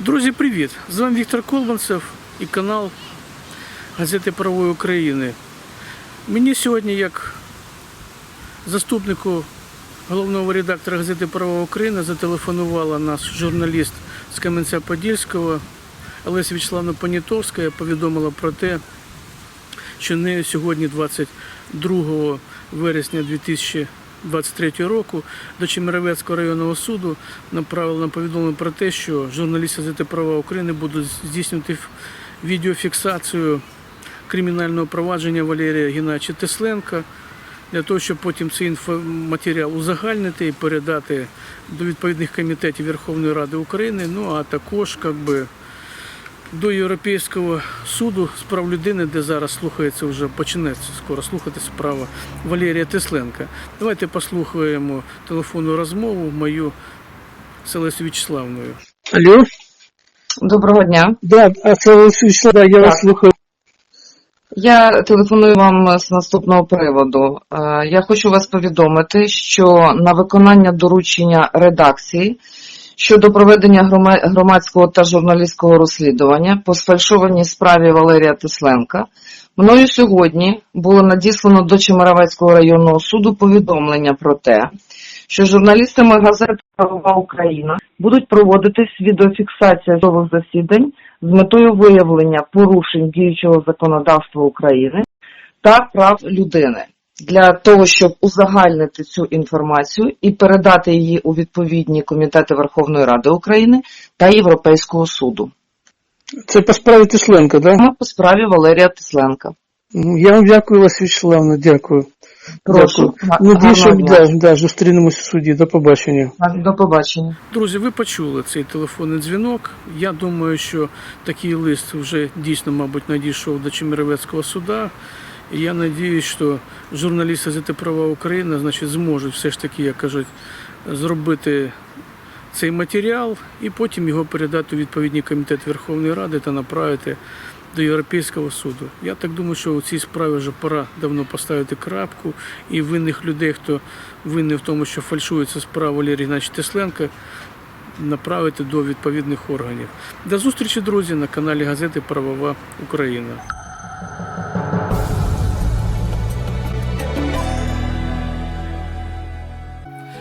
Друзі, привіт! З вами Віктор Колманцев і канал газети Правої України. Мені сьогодні, як заступнику головного редактора газети Права України, зателефонувала наш журналіст з Кам'янця-Подільського Олеся Вячеславна Понятовська, повідомила про те, нею сьогодні, 22 вересня 2023 року, до Чемеровецького районного суду направлено повідомлення про те, що журналісти газети Права України будуть здійснювати відеофіксацію кримінального провадження Валерія Геннадійовича Тесленка для того, щоб потім цей інфоматеріал узагальнити і передати до відповідних комітетів Верховної Ради України, ну а також как би, до Європейського суду з прав людини, де зараз слухається вже почнеться скоро слухати справа Валерія Тесленка. Давайте послухаємо телефонну розмову мою з Олесю Вячеславною. Алло, Доброго дня. да, а це Олексій Вячеслав, я Так. вас слухаю. Я телефоную вам з наступного приводу. Е, Я хочу вас повідомити, що на виконання доручення редакції щодо проведення громадського та журналістського розслідування по сфальшованій справі Валерія Тесленка мною сьогодні було надіслано до Чемеровецького районного суду повідомлення про те, що журналістами газети Правова Україна будуть проводитись відеофіксація судових засідань з метою виявлення порушень діючого законодавства України та прав людини для того, щоб узагальнити цю інформацію і передати її у відповідні комітети Верховної Ради України та Європейського суду. Це по справі Тесленка, да? По справі Валерія Тесленка. Ну, Я вам дякую, Олексій Вячеславовна, дякую. Прошу. Що дня. да, да, зустрінемося в суді. До побачення. До побачення. Друзі, ви почули цей телефонний дзвінок. Я думаю, що такий лист вже дійсно, мабуть, надійшов до Чемеровецького суда. І я надіюсь, що журналісти газети Права України значить, зможуть все ж таки, як кажуть, зробити цей матеріал і потім його передати у відповідний комітет Верховної Ради та направити до Європейського суду. Я так думаю, що у цій справі вже пора давно поставити крапку і винних людей, хто винний в тому, що фальшується справа Валерія Геннадійовича Тесленка, направити до відповідних органів. До зустрічі, друзі, на каналі газети Правова Україна.